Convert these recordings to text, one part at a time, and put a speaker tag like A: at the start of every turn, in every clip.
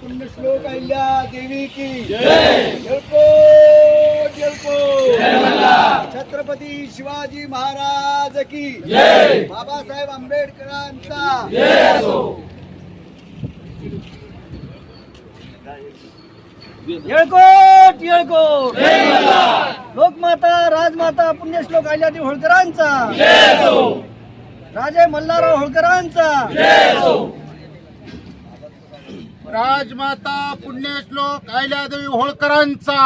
A: पुण्यश्लोक अहिल्या देवी की जयकोट जयकोट छत्रपती शिवाजी महाराज की. बाबासाहेब आंबेडकरांचा. येळकोट येळकोट. लोकमाता राजमाता पुण्यश्लोक अहिल्यादेवी होळकरांचा. राजे मल्हारराव होळकरांचा.
B: राजमाता पुण्यश्लोक अहिल्यादेवी होळकरांचा.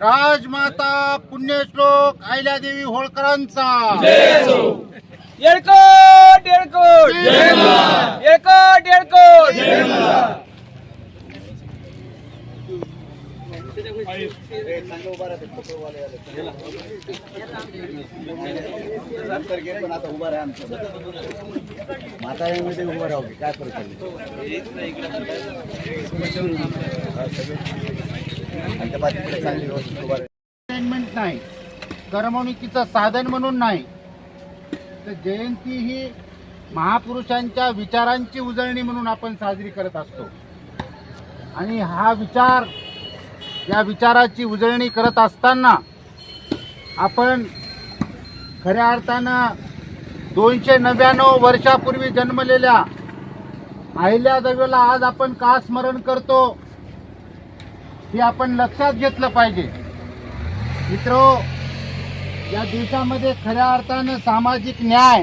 B: राजमाता पुण्यश्लोक अहिल्यादेवी होळकरांचा.
A: येळकोट येळकोट. येळकोट येळकोट. म्हाताऱ्यामध्ये उभं राहू काय फरक चांगली व्यवस्थित उभा
B: एंटरटेनमेंट नाही. करमणुकीचं साधन म्हणून नाही. तर जयंती ही महापुरुषांच्या विचारांची उजळणी म्हणून आपण साजरी करत असतो. आणि हा विचार या विचाराची उजळणी करत असताना आपण खऱ्या अर्थानं दोनशे नव्याण्णव वर्षापूर्वी जन्मलेल्या अहिल्यादेवीला आज आपण का स्मरण करतो हे आपण लक्षात घेतलं पाहिजे. मित्रो या देशामध्ये खऱ्या अर्थानं सामाजिक न्याय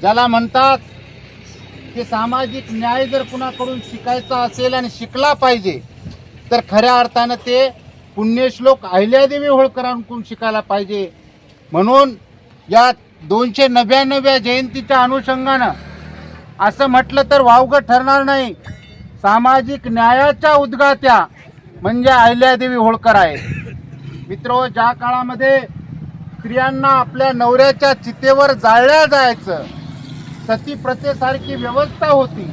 B: ज्याला म्हणतात ते सामाजिक न्याय जर कुणाकडून शिकायचा असेल आणि शिकला पाहिजे तर खऱ्या अर्थानं ते पुण्यश्लोक अहिल्यादेवी होळकरांकडून शिकायला पाहिजे. म्हणून या दोनशे नव्याण्णव्या जयंतीच्या अनुषंगानं असं म्हटलं तर वावगं ठरणार नाही. सामाजिक न्यायाच्या उद्गात्या म्हणजे अहिल्यादेवी होळकर आहेत. मित्र ज्या काळामध्ये स्त्रियांना आपल्या नवऱ्याच्या चितेवर जाळल्या जायचं सती प्रथेसारखी व्यवस्था होती.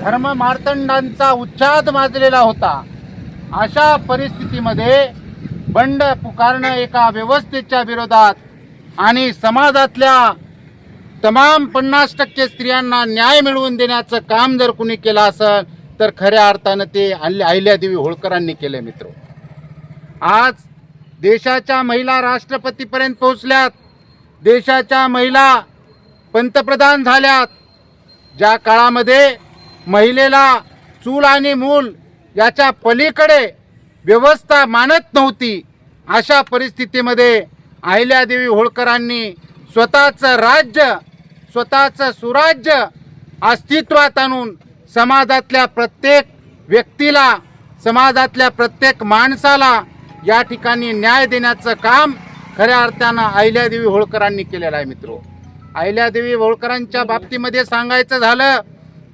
B: धर्म मार्तंडांचा उच्छाद माजलेला होता. अशा परिस्थितीमध्ये बंड पुकारणं एका व्यवस्थेच्या विरोधात आणि समाजातल्या तमाम पन्नास टक्के स्त्रियांना न्याय मिळवून देण्याचं काम जर कुणी केलं असेल तर खऱ्या अर्थानं ते अहिल्यादेवी होळकरांनी केले मित्र. आज देशाच्या महिला राष्ट्रपतीपर्यंत पोहोचल्यात. देशाच्या महिला पंतप्रधान झाल्यात. ज्या काळामध्ये महिलेला चूल आणि मूल याच्या पलीकडे व्यवस्था मानत नव्हती. अशा परिस्थितीमध्ये अहिल्यादेवी होळकरांनी स्वतःचं राज्य स्वतःचं सुराज्य अस्तित्वात आणून समाजातल्या प्रत्येक व्यक्तीला समाजातल्या प्रत्येक माणसाला या ठिकाणी न्याय देण्याचं काम खऱ्या अर्थानं अहिल्यादेवी होळकरांनी केलेलं आहे मित्र. अहिल्यादेवी होळकरांच्या बाबतीमध्ये सांगायचं झालं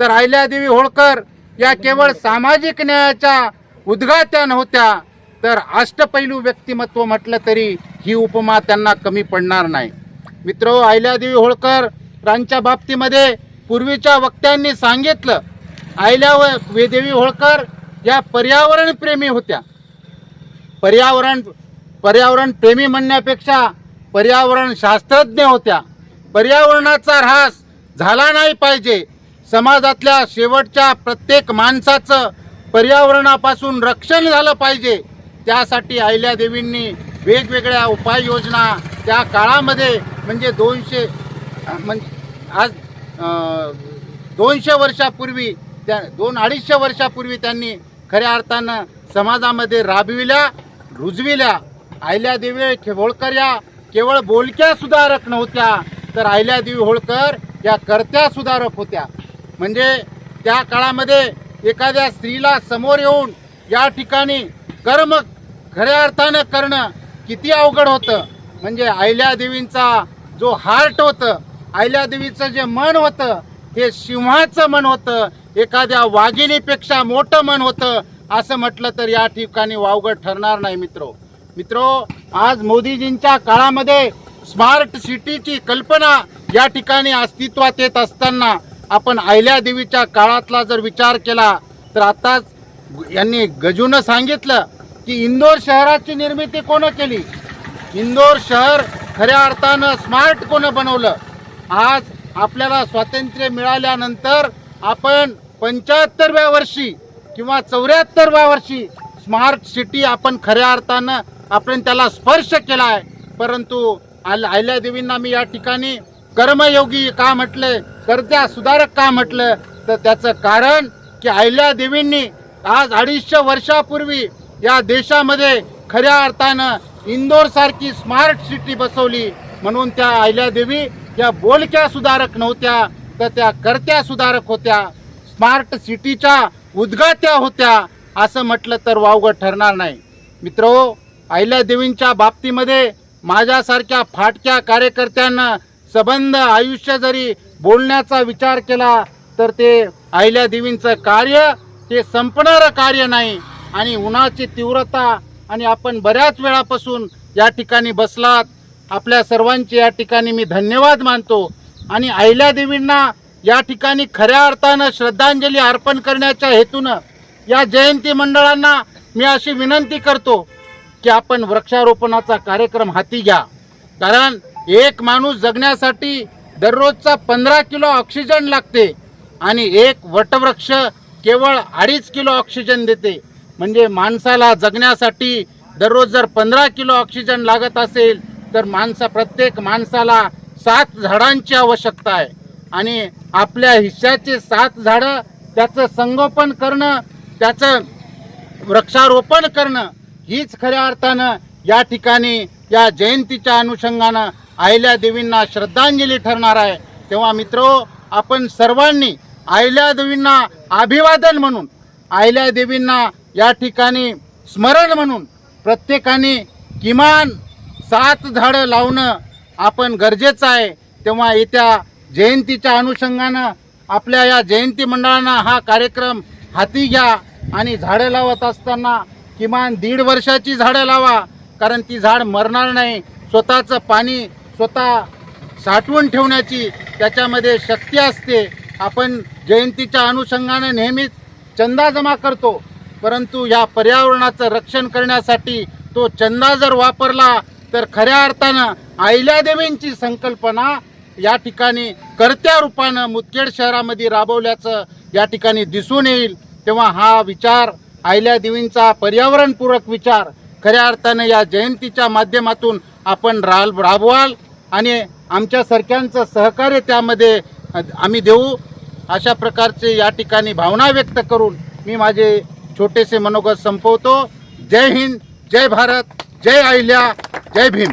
B: तर अहिल्यादेवी होळकर या केवळ सामाजिक न्यायाच्या उद्गात्या नव्हत्या तर अष्टपैलू व्यक्तिमत्व म्हटलं तरी ही उपमा त्यांना कमी पडणार नाही. मित्र अहिल्यादेवी होळकर यांच्या बाबतीमध्ये पूर्वीच्या वक्त्यांनी सांगितलं अहिल्या व- देवी होळकर या पर्यावरण प्रेमी होत्या. पर्यावरण पर्यावरण प्रेमी म्हणण्यापेक्षा पर्यावरण शास्त्रज्ञ होत्या. पर्यावरणाचा ऱ्हास झाला नाही पाहिजे. समाजातल्या शेवटच्या प्रत्येक माणसाचं पर्यावरणापासून रक्षण झालं पाहिजे. त्यासाठी अहिल्यादेवींनी वेगवेगळ्या उपाययोजना त्या काळामध्ये म्हणजे दोनशे म्हणजे आज दोनशे वर्षापूर्वी त्या दोन अडीचशे वर्षापूर्वी त्यांनी खऱ्या अर्थानं समाजामध्ये राबविल्या रुजविल्या. अहिल्यादेवी होळकर या केवळ बोलक्या सुधारक नव्हत्या तर अहिल्यादेवी होळकर या कर्त्या सुधारक होत्या. म्हणजे त्या काळामध्ये एखाद्या स्त्रीला समोर येऊन या ठिकाणी कर्म खऱ्या अर्थानं करणं किती अवघड होतं. म्हणजे अहिल्यादेवींचा जो हार्ट होतं अहिल्यादेवीचं जे मन होतं हे सिंहाचं मन होतं एखाद्या वाघिणीपेक्षा मोठं मन होतं असं म्हटलं तर या ठिकाणी वावगड ठरणार नाही मित्रो. मित्रो आज मोदीजींच्या काळामध्ये स्मार्ट सिटीची कल्पना या ठिकाणी अस्तित्वात येत असताना आपण अहिल्यादेवीच्या काळातला जर विचार केला तर आताच यांनी गजूनं सांगितलं की इंदोर शहराची निर्मिती कोण केली? इंदोर शहर खऱ्या अर्थानं स्मार्ट कोण बनवलं? आज आपल्याला स्वातंत्र्य मिळाल्यानंतर आपण पंच्याहत्तरव्या वर्षी किंवा चौऱ्याहत्तरव्या वर्षी स्मार्ट सिटी आपण खऱ्या अर्थानं आपण त्याला स्पर्श केला आहे परंतु आल अहिल्यादेवींना मी या ठिकाणी कर्मयोगी का म्हटले कर्त्या सुधारक का म्हटलं तर त्याचं कारण की अहिल्यादेवींनी आज अडीचशे वर्षापूर्वी या देशामध्ये खऱ्या अर्थानं इंदोर सारखी स्मार्ट सिटी बसवली. म्हणून त्या अहिल्यादेवी या बोलक्या सुधारक नव्हत्या तर त्या कर्त्या सुधारक होत्या स्मार्ट सिटीच्या उद्गात्या होत्या असं म्हटलं तर वावगं ठरणार नाही. मित्र अहिल्यादेवींच्या बाबतीमध्ये माझ्यासारख्या फाटक्या कार्यकर्त्यांना सबंध आयुष्य जरी बोलण्याचा विचार केला तर ते अहिल्यादेवींचं कार्य ते संपणारं कार्य नाही. आणि उन्हाची तीव्रता आणि आपण बऱ्याच वेळापासून या ठिकाणी बसलात. आपल्या सर्वांचे या ठिकाणी मी धन्यवाद मानतो. आणि अहिल्यादेवींना या ठिकाणी खऱ्या अर्थानं श्रद्धांजली अर्पण करण्याच्या हेतूनं या जयंती मंडळांना मी अशी विनंती करतो की आपण वृक्षारोपणाचा कार्यक्रम हाती घ्या. कारण एक माणूस जगण्यासाठी दररोजचा पंधरा किलो ऑक्सिजन लागते आणि एक वटवृक्ष केवळ अडीच किलो ऑक्सिजन देते. म्हणजे माणसाला जगण्यासाठी दररोज जर पंधरा किलो ऑक्सिजन लागत असेल तर माणसा प्रत्येक माणसाला सात झाडांची आवश्यकता आहे. आणि आपल्या हिश्श्याचे सात झाडं त्याचं संगोपन करणं त्याचं वृक्षारोपण करणं हीच खऱ्या अर्थानं या ठिकाणी या जयंतीच्या अनुषंगानं देवींना श्रद्धांजली ठरणार आहे. तेव्हा मित्रो आपण सर्वांनी अहिल्या देवींना अभिवादन म्हणून अहिल्या देवींना या ठिकाणी स्मरण म्हणून प्रत्येकाने किमान सात झाडं लावणं आपण गरजेचं आहे. तेव्हा येत्या जयंतीच्या अनुषंगानं आपल्या या जयंती मंडळानं हा कार्यक्रम हाती घ्या आणि झाडं लावत असताना किमान दीड वर्षाची झाडं लावा कारण ती झाड मरणार नाही. स्वतःचं पाणी स्वतः साठवून ठेवण्याची त्याच्यामध्ये शक्ती असते. आपण जयंतीच्या अनुषंगाने नेहमीच चंदा जमा करतो. परंतु या पर्यावरणाचं रक्षण करण्यासाठी तो चंदा जर वापरला तर खऱ्या अर्थानं अहिल्यादेवींची संकल्पना या ठिकाणी करत्या रूपानं मुदखेड शहरामध्ये राबवल्याचं या ठिकाणी दिसून येईल. तेव्हा हा विचार अहिल्यादेवींचा पर्यावरणपूरक विचार खऱ्या अर्थानं या जयंतीच्या माध्यमातून आपण राल राबवाल आणि आमच्यासारख्यांचं सहकार्य त्यामध्ये आम्ही देऊ. अशा प्रकारचे या ठिकाणी भावना व्यक्त करून मी माझे छोटेसे मनोगत संपवतो. जय हिंद जय भारत जय अहिल्या जय भीम.